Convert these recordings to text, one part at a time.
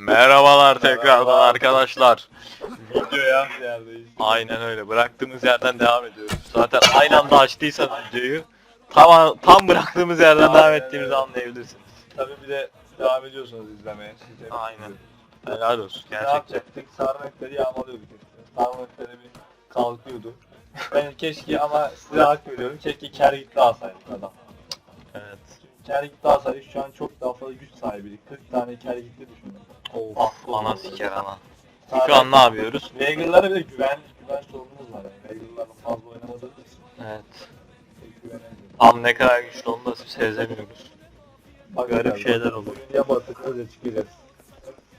Merhabalar tekrardan arkadaşlar. Videoya yerdeyiz. Aynen öyle. Bıraktığımız yerden devam ediyoruz. Zaten aynı anda açtıysanız videoyu tam tam bıraktığımız yerden Aynen devam ettiğimizi öyle. anlayabilirsiniz. Tabii bir de devam ediyorsunuz izlemeye. Siz de Aynen. Helal olsun Ne gerçekten. yapacaktık? Sarnakları yağmalıyorduk işte. Sarnakları bir kalkıyordu. Ben keşke ama size hak veriyorum. Keşke Kergit'te alsaydık adam. Evet. Kergit'te alsaydık şu an çok daha fazla güç sahibiydik. 40 tane Kergit'te düşünün. Of ana siker ana. Şu an ne yapıyoruz? Veigar'lara bir de güven, güven sorunumuz var. Yani. Veigar'larla fazla oynamadığımız için Evet. pek. Tam ne kadar güçlü onu da sezemiyoruz. Bakacağız. Garip şeyler oluyor. Bugün ya batıracağız ya çıkacağız.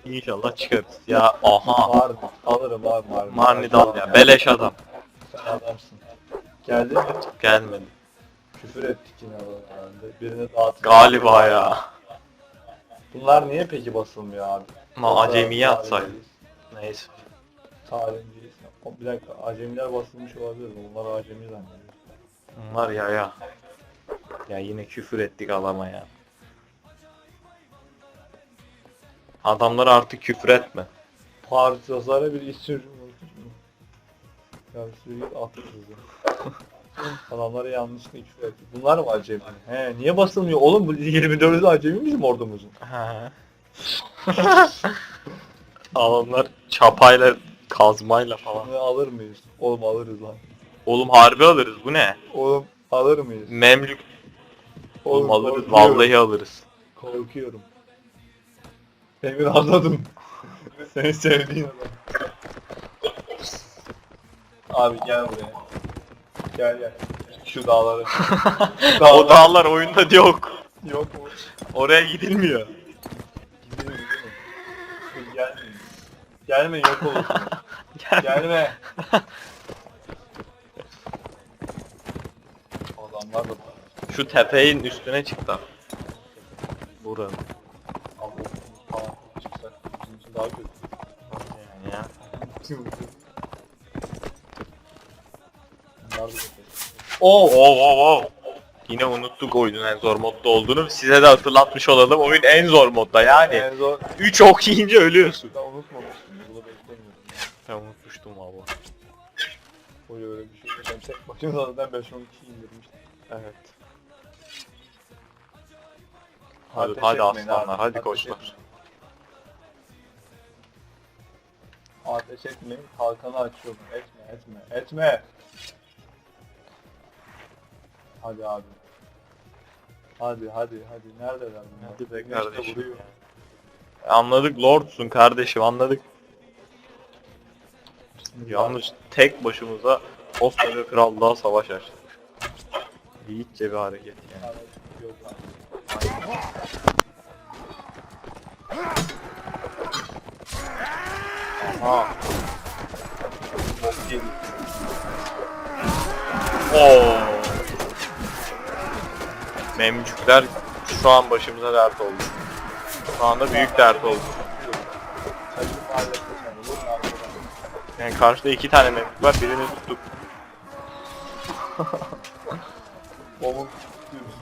İnşallah çıkarız. Ya aha. Var mı? Alırım var mı? Var mı? Marni dal ya. Beleş adam. Sen adamsın. Geldi mi? Gelmedi. Küfür ettik yine herhalde. Birine dağıttık. Galiba ya. Bunlar niye peki basılmıyor abi? Ama acemiye atsaydık. Neyse. Tarinciyiz. O, Bir dakika acemiler basılmış olabilir. Bunlar acemi zannediyor. Bunlar ya ya. Ya yine küfür ettik adama ya. Adamlara artık küfür etme. Parçalara bir mu? Ya sürüyü attık. Adamlara yanlışlıkla küfür ettik. Bunlar mı acemi? He niye basılmıyor? Oğlum bu 24'ü acemi bizim ordumuzun. Adamlar çapayla kazmayla falan. Bunu alır mıyız? Oğlum alırız lan. Oğlum harbi alırız bu ne? Oğlum alır mıyız? Memlük oğlum, alırız korkuyorum. vallahi alırız. Korkuyorum. Emir anladım. Seni sevdiğin adam. Abi gel buraya. Gel gel. Şu dağları. o dağlar oyunda yok. Yok mu? Oraya gidilmiyor. Gelmeyin yok olursun. Gel. Gelme. Adamlar da Şu tepenin üstüne çıktı. Buranın. Abi falan çıksak bizim için daha kötü. Yani ya. Bunlar da kötü. Oo, oo, oo, oo. Yine unuttuk oyunun en zor modda olduğunu. Size de hatırlatmış olalım. Oyun en zor modda yani. En zor. 3 ok yiyince ölüyorsun. Ben unutmamıştım. Ben unutmuştum valla. Öyle öyle bir şey. Tek başıma zaten 5-10 kişi indirmiştim. Evet. Hadi, Ateş hadi etmeyin aslanlar, abi, hadi ateş koçlar. etmeyin. Ateş etmeyin, kalkanı açıyorum. Etme, etme, etme. Hadi abi. Hadi, hadi, hadi. Neredeler bunlar? Hadi be Güneş de kardeşim. vuruyor. Anladık Lord'sun kardeşim anladık. Yalnız tek başımıza koskoca krallığa savaş açtık. Yiğitçe bir hareket yani. Aha. Oo. Memcükler şu an başımıza dert oldu. Şu anda büyük dert oldu. Yani karşıda iki tane memcük var birini tuttuk. Bombun tutuyoruz.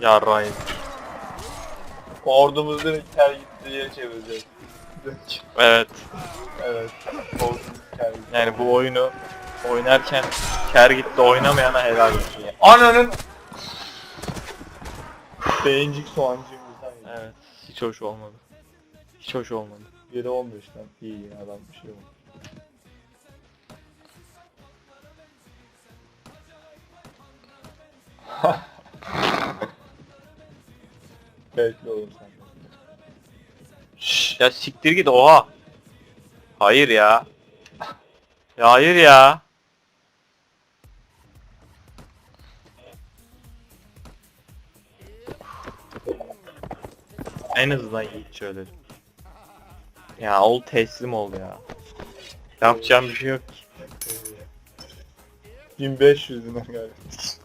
Yarrayın. Ordumuzu direkt ter gitti diye çevireceğiz. Evet. evet. Ordumuz ter gitti. Yani bu oyunu oynarken Kergit'te oynamayana helal olsun ya. Ananın Beyincik soğancığımızdan. Evet. Hiç hoş olmadı. Hiç hoş olmadı. 7 15'ten iyi yine adam bir şey oldu. Bekle oğlum sen. Şşş, ya siktir git oha. Hayır ya. Ya hayır ya. En azından Yiğit şöyle. Ya ol teslim ol ya. Yapacağım bir şey yok ki. 1500 dinar galiba. Sen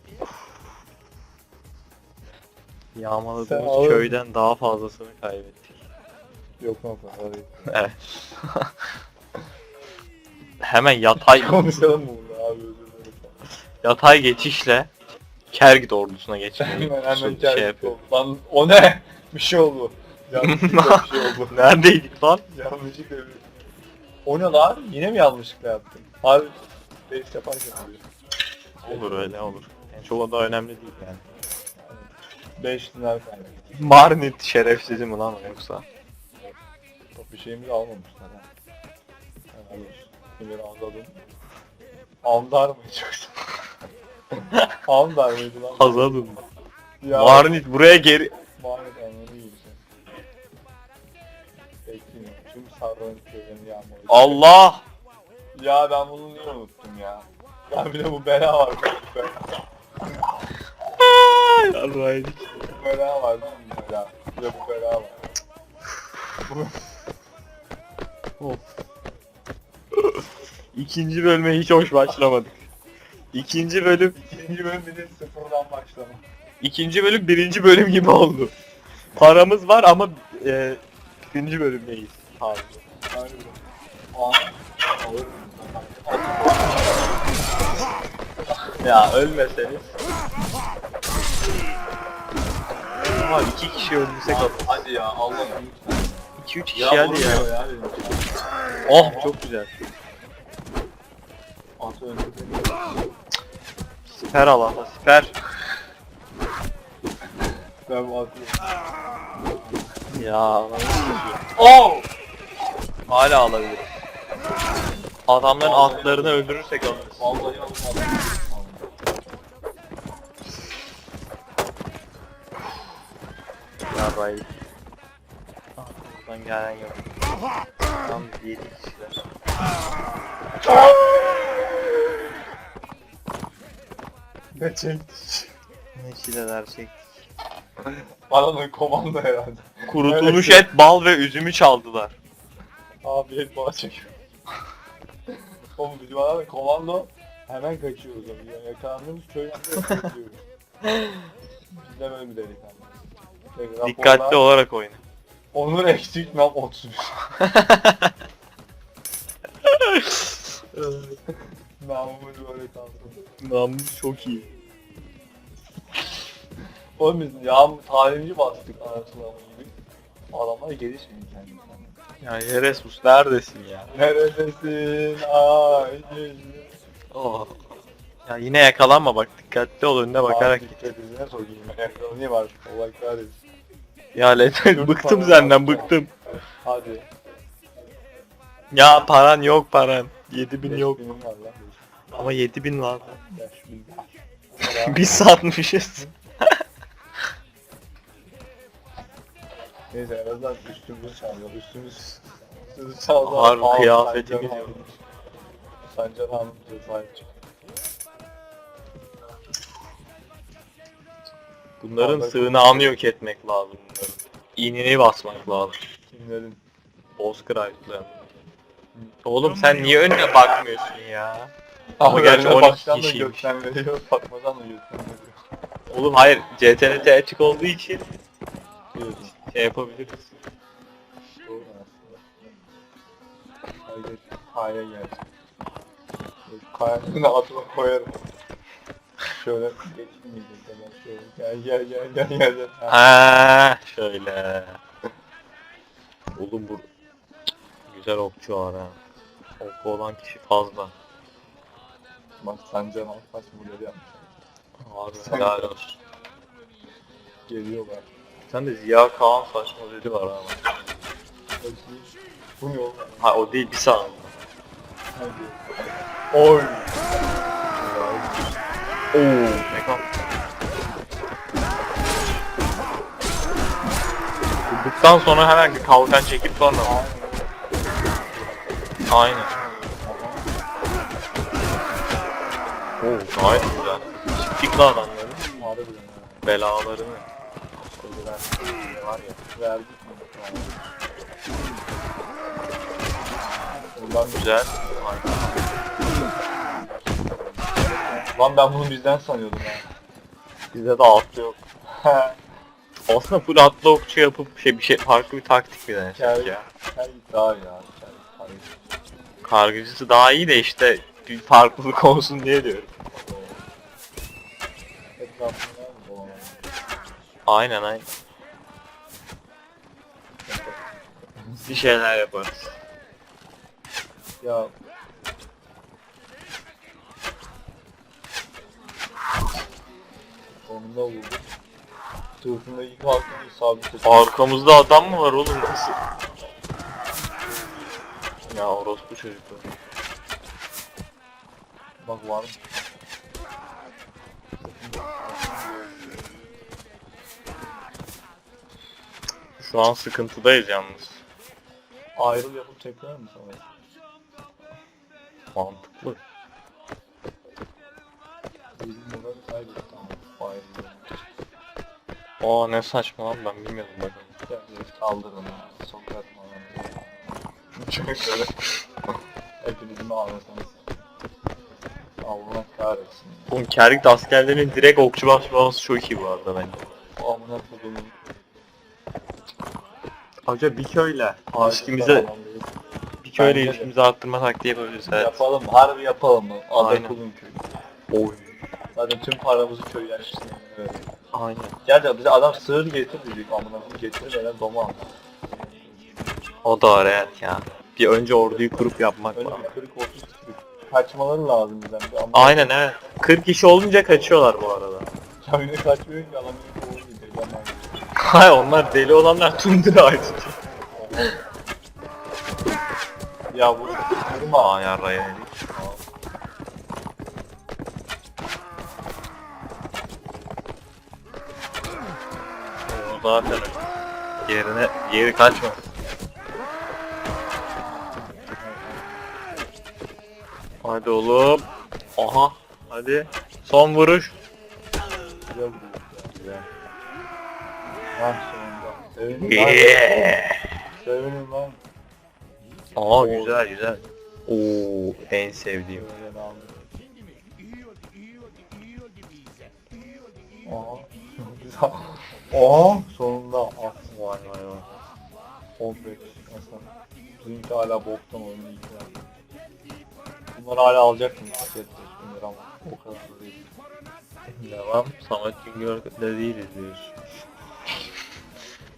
Yağmaladığımız alır köyden daha fazlasını kaybettik. Yok lan para değil. Evet. Hemen yatay Konuşalım mı burada abi özür dilerim. yatay geçişle Kergit ordusuna geçmeli. Hemen hemen şey gel. yapıyor. Lan o ne? Bir şey oldu. Yanlışlıkla bir şey oldu. Neredeydik lan? Yanlışlıkla bir... O ne lan? Yine mi yanlışlıkla yaptın? Abi base yaparken oluyor. Olur öyle olur. Yani çok da önemli değil yani. 5 dinar kaybettik. Marnit şerefsizi mi lan o yoksa? Çok bir şeyimizi almamışlar ha. Olsun. Kimleri anladım. Andar mıydı yoksa? Andar mıydı lan? Mı? Ya, Marnit buraya geri... Mahmut Tüm sarbanın köylerini yağmur. Allah! Ya ben bunu niye unuttum ya? Ya bir de bu bela var. Yarraydık. bu bela var değil mi? Bu Bela. Bir de bu bela var. İkinci bölüme hiç hoş başlamadık. İkinci bölüm, İkinci bölüm bir de sıfırdan başlama. ikinci bölüm birinci bölüm gibi oldu. Paramız var ama e, ikinci bölümdeyiz. Abi. Yani Aa, alırım. Ya ölmeseniz. Ama iki kişi öldürsek at. Hadi ya Allah lütfen. 2-3 kişi Ya hadi ya. ya. Oh çok güzel. At beni. Siper al ama siper. Ben atı. Ya. Oh! Hala alabilirim. Adamların atlarını öldürürsek alırız. Vallahi almadım. Ah, Buradan gelen yok. Tam 7 kişiler. Ne çekti? Ne çileler çektik. Bana komando herhalde. Kurutulmuş et, bal ve üzümü çaldılar. Abi el bana çekiyor. Oğlum bizim da komando hemen kaçıyoruz abi. Ya, yakalandığımız köy yanında kaçıyoruz. Biz de böyle bir delikanlı. Şey, raporlar, Dikkatli olarak oyna. Onur eksik nam 31. Namımız böyle kalsın. Namus çok iyi. Oğlum biz yağmur talimci bastık anasını gibi. Adamlar geri şimdi kendine. Ya Eresmus neredesin ya? Neredesin ay. Oh. Ya yine yakalanma bak dikkatli ol önüne bakarak git. Dikkat sokayım. Yakalanayım artık. Allah kahretsin. Ya Leten bıktım senden bıktım. Hadi. Ya paran yok paran. 7000 Beş yok. Ama 7000 var. Biz satmışız. Neyse en azından üstümüz çalıyor. Üstümüz üstümüz çaldı. Harbi Al, kıyafetimiz Sancar yok. Hanım. Sancar Hanım bize sahip çık. Bunların Vallahi sığınağını yok etmek lazım bunların. İğneni basmak lazım. Kimlerin? Bozkıraylıkların. Oğlum sen niye önüne bakmıyorsun ya? Ama gerçi gerçi 12 baştan da kişiymiş. gökten veriyor. Fatma'dan da gökten veriyor. Oğlum hayır CTRT açık olduğu için Diyorsun. şey yapabiliriz. Doğru aslında. Hayır, kaya gel. Kayanın altına koyarım. Şöyle geçmeyecek hemen şöyle. Gel gel gel gel gel. gel. Ha. Ha şöyle. Oğlum bu güzel okçu var ha. Oku olan kişi fazla. Bak Sancan Alpaç modeli yapmış. Abi Sen- helal olsun. Geliyorlar. Sen de Ziya Kaan saçma dedi var ama. Bakayım. Bu ne oğlum? Ha o değil bir saniye. Hadi. Oy. Oo. Mekan. Vurduktan sonra hemen bir kalkan çekip sonra. Aynen. Oo gayet güzel. Adamların Harbi ya. belalarını. Var ya. Verdik? Ulan, Güzel. Aynen. Lan ben bunu bizden sanıyordum ya. Bizde de atlı yok. Aslında full atlı okçu yapıp şey bir şey farklı bir taktik mi denesek ya. Git daha iyi ya. Hadi. Kargıcısı daha iyi de işte bir farklılık olsun diye diyorum. Etrafında mı dolanalım? Aynen aynen. Bir şeyler yaparız. Ya Sonunda vurdu. Sırtında ilk halkını sabit etti. Arkamızda adam mı var oğlum nasıl? Ya orospu çocuklar. Bak var mı? Şu an sıkıntıdayız yalnız. Ayrıl yapıp tekrar mı sana? Mantıklı. Aa ne saçma lan ben bilmiyordum bir kaldır onu. Sokak mı? Çok öyle. Hepinizin ağlasanız. Allah kahretsin. Oğlum Kergit askerlerinin direkt okçu basması çok iyi bu arada bence. Amına kodumun. Hoca bir köyle ilişkimize bir köyle Bence de. ilişkimizi arttırma taktiği yapabiliriz evet. Yapalım, harbi yapalım mı? Aynen. Adakulun köyü. Oy. Zaten tüm paramızı köy yaşlısına verelim. Aynen. Gerçi bize adam sığır getir dedik amına koyayım getirmeden doma aldı. O da evet ya. Bir önce orduyu kurup yapmak Öyle lazım. bir kırık 30 kırık. Kaçmaları lazım bizden bir ama Aynen evet. 40 kişi olunca kaçıyorlar bu arada. Köyüne kaçmıyor ki adam bir kovuyor gidiyor. Hay onlar deli olanlar tundra artık. Ya bu durma. Aa yarraya yedik. Zaten yerine yeri kaçma. Hadi oğlum. Aha. Hadi. Son vuruş. Güzel vuruyor. Güzel. Ha sonunda. Sevinin lan. Yeah. Sevinin lan. Aa güzel güzel. Oo en sevdiğim. Böyle Aha. Sonunda. Ah. Vay vay vay. 15 mesela. Bizimki hala boktan oyunu var. Bunları hala alacak mı? Market bunları ama o kadar da değil. Devam. Samet Güngör'de değiliz diyorsun.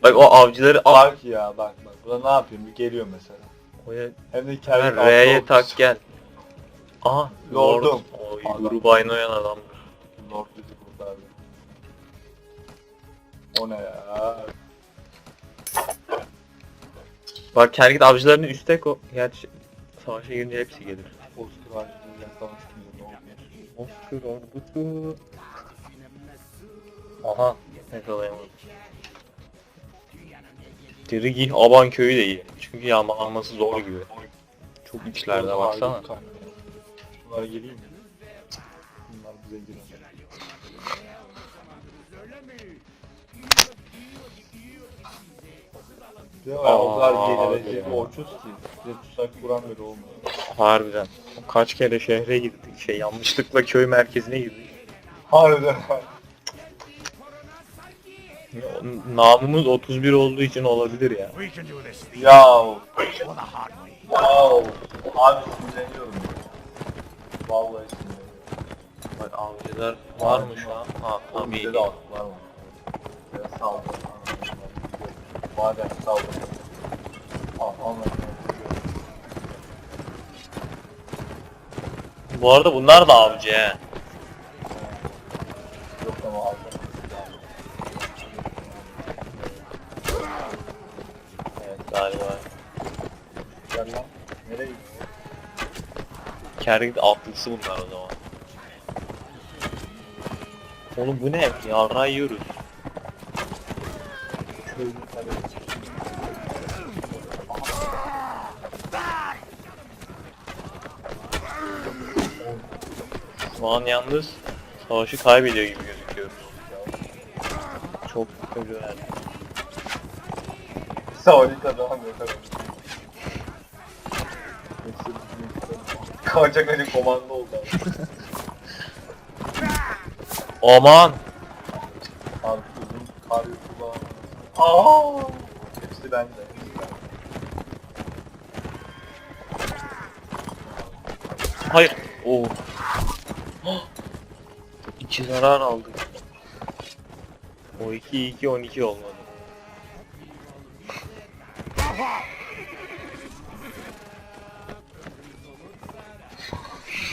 Bak o avcıları al. Bak ya bak bak. Burada ne yapayım? Bir geliyor mesela. Oya Hem de Hemen R'ye tak gel. Aha. Lordum. Oy, Adam. oyan adam. O ne ya? Bak Kergit avcılarını üste ko... Gerçi savaşa girince hepsi gelir. Oscar Harcı'nın savaştığında ne oldu? Oscar ordusu. Aha. Yakalayamadım. Dirigi Aban köyü de iyi. Çünkü yağmalanması zor gibi. Çok içlerde baksana. Bunlara geleyim mi? Bunlar bize girer. Ya o kadar Aa, gelecek ya. borçuz ki. Bize tuzak kuran bile olmuyor. Harbiden. Kaç kere şehre girdik. Şey yanlışlıkla köy merkezine girdik. Harbiden. Namımız 31 olduğu için olabilir ya. Ya. Wow. Abi sinirleniyorum. Vallahi sinirleniyorum. Bak avcılar var mı şu an? Ha tabii. de attılar mı? Biraz saldır. Madem saldır. Al anlatayım. Bu arada bunlar da avcı he. Yok ama aldım. Evet galiba. Gel lan. Nereye gidiyorsun? Kergit atlısı bunlar o zaman. Oğlum bu ne? Yarra yiyoruz. Şu an yalnız savaşı kaybediyor gibi gözüküyor. Çok kötü yani. Savaşı kazanamıyor tabii. Kaçak Ali komando oldu. Aman! Abi uzun Hepsi bende. Hayır. Oh. 2 zarar aldık. O 2 2 12 olmadı.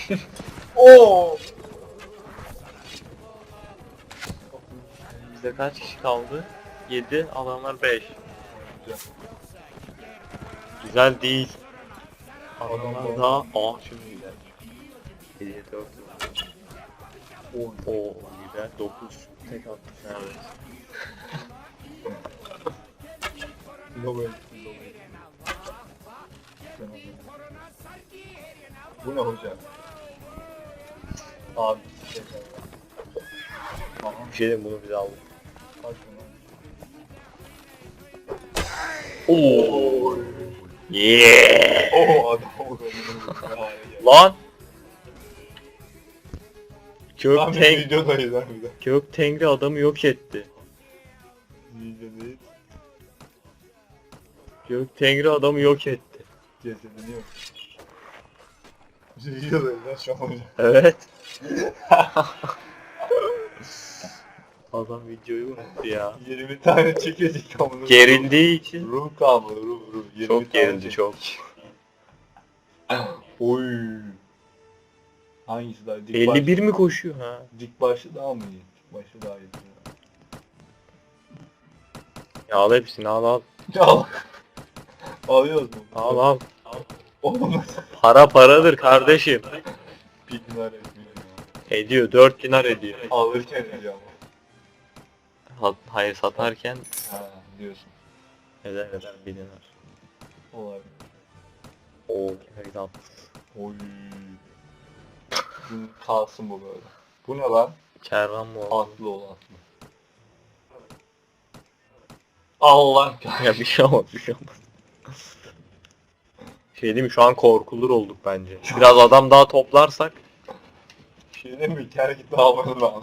Oo. Bizde kaç kişi kaldı? 7, adamlar 5. Güzel. Güzel değil. Adamlar daha... Aa şimdi güzel. 7, 4, 4. Oo. Oo güzel. 9. Tek atmış neredeyse. Lower. Bu ne hocam? Abi. Aha, Bir şey diyeyim bunu bize aldık. kaç bunu? Oo. Yeah. Oo adam. Lan. Tam Kök, bir teng videodayız harbiden. Kök Tengri adamı yok etti. Video değil. Kök Tengri adamı yok etti. Cesedini yok. Videodayız lan şu an hocam. Evet. Adam videoyu unuttu ya. 20 tane çekecek amına. Gerildiği için. Ruh kalmadı ruh ruh. 20 Çok tane gerildi çekecek. çok. Oy. Hangisi daha? Dik 51 mi koşuyor ha? Baş, dik başlı daha mı iyi? Dik başlı daha iyi. Ya al hepsini al al. Al. Alıyoruz mu? Al al. Oğlum nasıl? Para paradır kardeşim. Bir dinar etmiyor ya. Ediyor 4 dinar ediyor. Alırken ediyor ama. Ha- Hayır satarken Ha diyorsun. eder eder 1 dinar. Olabilir. Oo güzel. Oy. Bu kalsın bu böyle. Bu ne lan? Kervan mı oldu? Atlı ol atlı. Allah kahretsin. Ya bir şey olmaz bir şey olmaz. Şey değil mi şu an korkulur olduk bence. Biraz adam daha toplarsak. Şey diyeyim mi? Ker git almanı da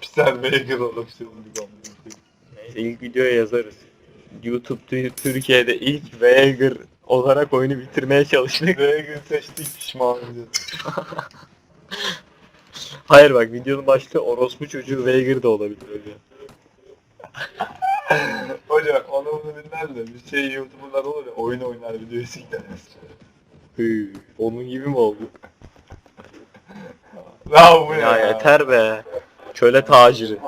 Pisel Veigar oluşturdum bir gamlı. Neyse ilk videoya yazarız. YouTube Tü- Türkiye'de ilk Veigar olarak oyunu bitirmeye çalıştık. Veigar seçtik pişmanız. Hayır bak videonun başlığı orospu çocuğu Veigar da olabilir öyle. Hocam onu bunu bilmez de bir şey YouTuber'lar olur ya oyun oynar videoyu sikler. Hı, onun gibi mi oldu? Ya bu ne Ya yeter be. Köle taciri.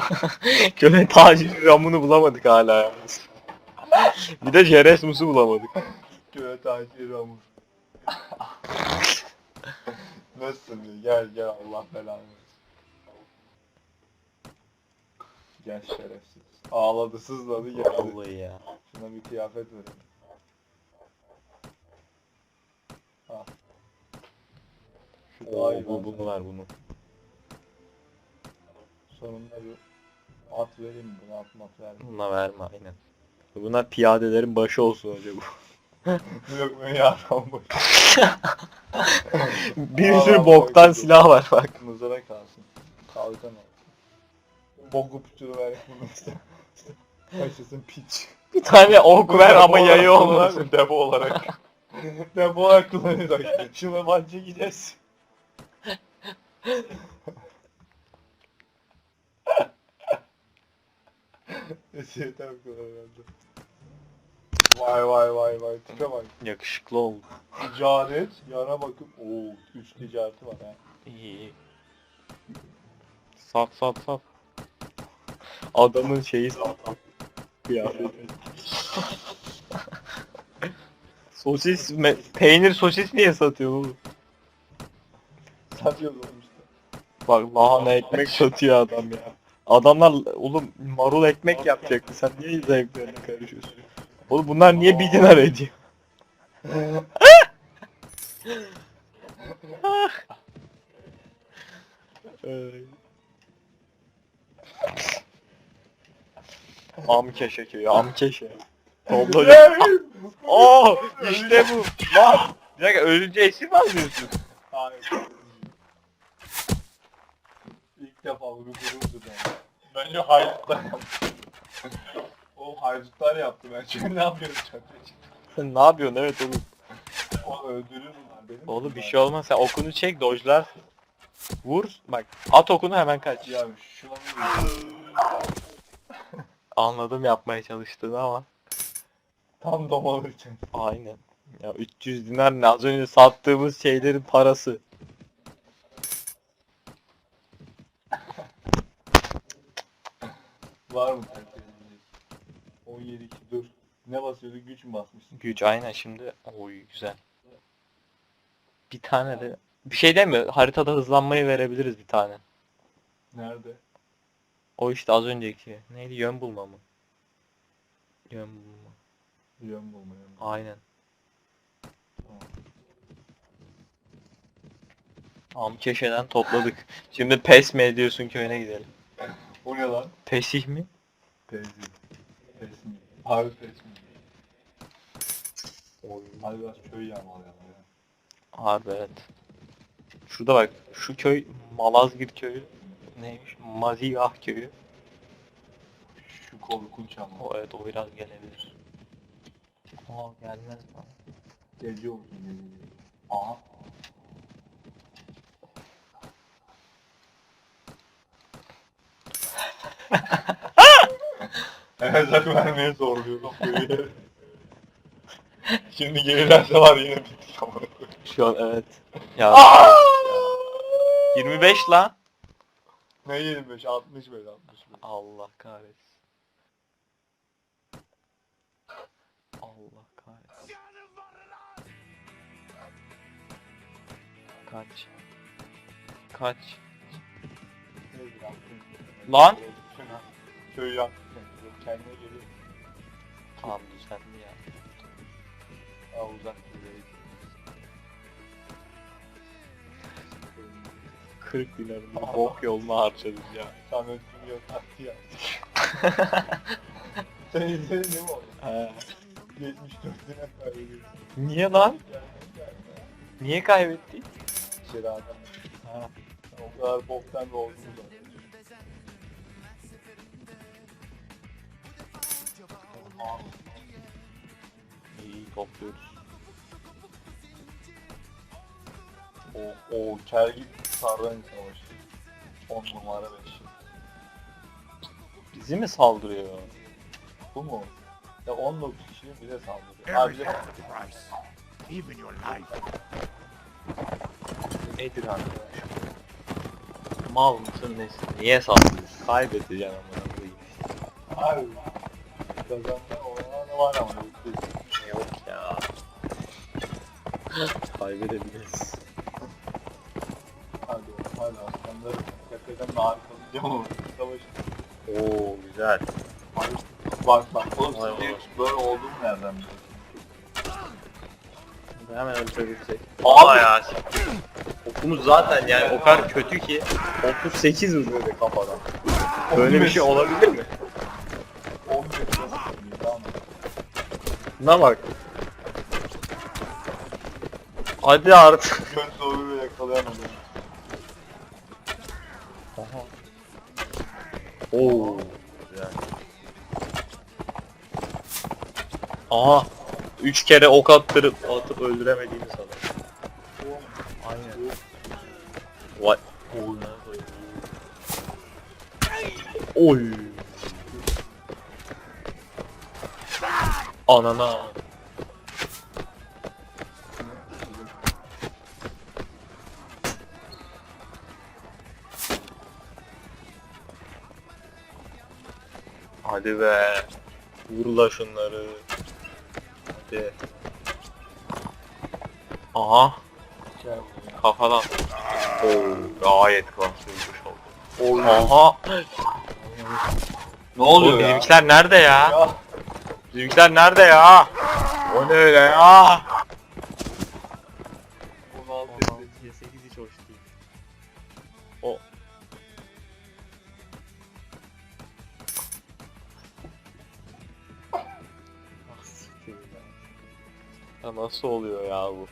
Köle taciri ramını bulamadık hala ya. Bir de Jeresmus'u bulamadık. Köye takip Ramur. Nasılsın diyor. Gel gel Allah belanı versin. Gel şerefsiz. Ağladı sızladı geldi. Vallahi ya. Şuna bir kıyafet verelim. Al. Şu daha Oo, iyi bu, bence. bunu ver bunu. Sonunda bir at vereyim mi? Buna at mat verme. Buna verme aynen. Bunlar piyadelerin başı olsun acaba. Yok ben yaram boş. bir sürü boktan silah var bak. Mızara kalsın. Kalkan al. Boku puçuru ver bunu işte. Kaçısın piç. Bir tane ok ver ama yayı olmasın. Depo olarak. depo olarak kullanacak. Maçya gideriz. Neyse tabii kullanırdı. Vay vay vay vay tipe bak. Yakışıklı oldu. Ticaret, yara bakım. Oo, üç ticareti var ha. İyi iyi. Sat sat sat. Adamın şeyi sat. Kıyafeti. sosis, me- peynir sosis niye satıyor oğlum? Satıyoruz oğlum işte. Bak lahana ekmek satıyor adam ya. Adamlar oğlum marul ekmek yapacaktı. Sen niye zevklerine karışıyorsun? Oğlum bunlar niye bir dinar ediyor? Amkeşe köyü, Amkeşe. Toplayacak. Oo, işte bu. Lan. Bir dakika ölünce esir mi alıyorsun? Hayır. İlk defa bunu ben. Bence haydutlar yaptı. o haydutlar yaptı ben. Şimdi ne yapıyorum çatıya ne yapıyorsun? Evet oğlum. O öldürür bunlar benim. Oğlum bir şey olmaz. Sen okunu çek, dojlarsın. Vur. Bak at okunu hemen kaç. Ya şuna mı Anladım yapmaya çalıştığını ama. Tam domalırken. Aynen. Ya 300 dinar ne? Az önce sattığımız şeylerin parası. Var mı? 17 2 dur. Ne basıyordu? Güç mü basmışsın? Güç aynen şimdi. Oy güzel. Bir tane de bir şey değil mi? Haritada hızlanmayı verebiliriz bir tane. Nerede? O işte az önceki. Neydi? Yön bulma mı? Yön bulma. Yön bulma yön bulma. Aynen. Tamam. Am keşeden topladık. Şimdi pes mi ediyorsun köyüne gidelim. O ne lan? Pesih mi? Pez Harbi pes mi? Oy. Hadi biraz köy yağmalayalım ya. Harbi evet. Şurada bak şu köy Malazgirt köyü neymiş? Mazigah köyü. Şu korkunç ama. O evet o biraz gelebilir. Aa gelmez bana. Gece olsun gece. Aha. Erzak vermeye zorluyorum. Şimdi gelirlerse var yine bittik ama. Şu an evet. Ya. 25 lan. Ne 25? 60 böyle 60 böyle. Allah kahretsin. Allah kahretsin. Kaç. Kaç. Lan! Köyü yaptık. Kendine geliyor. Tamam düzenli ya. Aa uzak köyü. 40 dinarını bok yoluna harcadık ya. Samet Dünya taktiği yaptık. Sen izledin değil mi onu? He. 74 dinar kaybediyorsun. Niye lan? Niye kaybettik? İçeri adam. Ha. O kadar boktan bir olduğunu da. İyi topluyoruz. O, o Kergit Sardan Savaşı. 10 numara 5. Bizi mi saldırıyor? Bu mu? Ya 19 kişinin bize saldırıyor. Abi sacrifice, even your life. Nedir arkadaş? Mal mısın nesin? Niye saldırıyorsun? Kaybedeceksin amına koyayım. Abi. Kazanma olana var ama. yok değil. Yok ya. Kaybedebiliriz. Hadi hadi aslanlarım. Tepeden de arkalayacağım ama savaşı. Oo güzel. Bak bak oğlum Vay sizin vay. böyle olduğunu nereden biliyorsun? Hemen öldürebilecek. Aa ya. Okumuz zaten yani o kadar kötü ki 38 mi böyle kafadan? Böyle bir şey olabilir mi? 15 nasıl tamam mı? Buna bak. Hadi artık. Göz doğruyla yakalayamadım. Aha. Oo. Güzel. Aha. Üç kere ok attırıp atıp öldüremediğimiz adam. Aynen. Vay. Oy. Oy. Anana. Hadi be. Vurla şunları. Hadi. Aha. Kafadan. Oo, gayet klaslıymış oldu. Aha. Ne Oğlum oluyor ya? bizimkiler nerede ya? Ya. Bizimkiler nerede ya? O ne öyle ya? 16 8 hiç hoş değil. O. Ah, nasıl oluyor ya bu?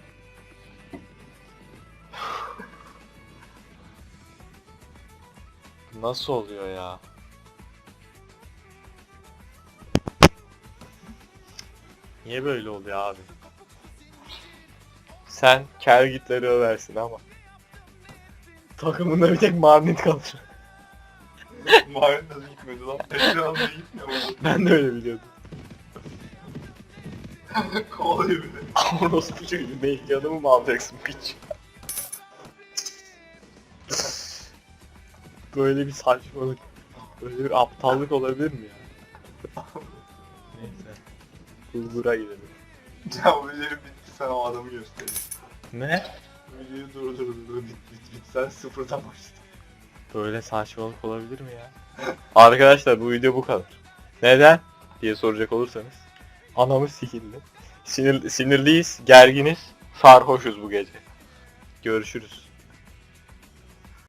Nasıl oluyor ya? Niye böyle oluyor abi? Sen Kergitleri översin ama. Takımında bir tek Marnit kalır. Mahalle nasıl gitmedi lan? Tekrar almaya gitmiyor ben de öyle biliyordum. Kovalıyor bir de. Orospu çocuğu ne yanımı mı alacaksın piç? Böyle bir saçmalık, böyle bir aptallık olabilir mi ya? Bulgur'a gidelim. Ya bu video bitti sen o adamı gösterin. Ne? Videoyu dur dur dur bit bit bit sen sıfırdan başla. Böyle saçmalık olabilir mi ya? Arkadaşlar bu video bu kadar. Neden? diye soracak olursanız. Anamız sikildi. Sinir, sinirliyiz, gerginiz, sarhoşuz bu gece. Görüşürüz.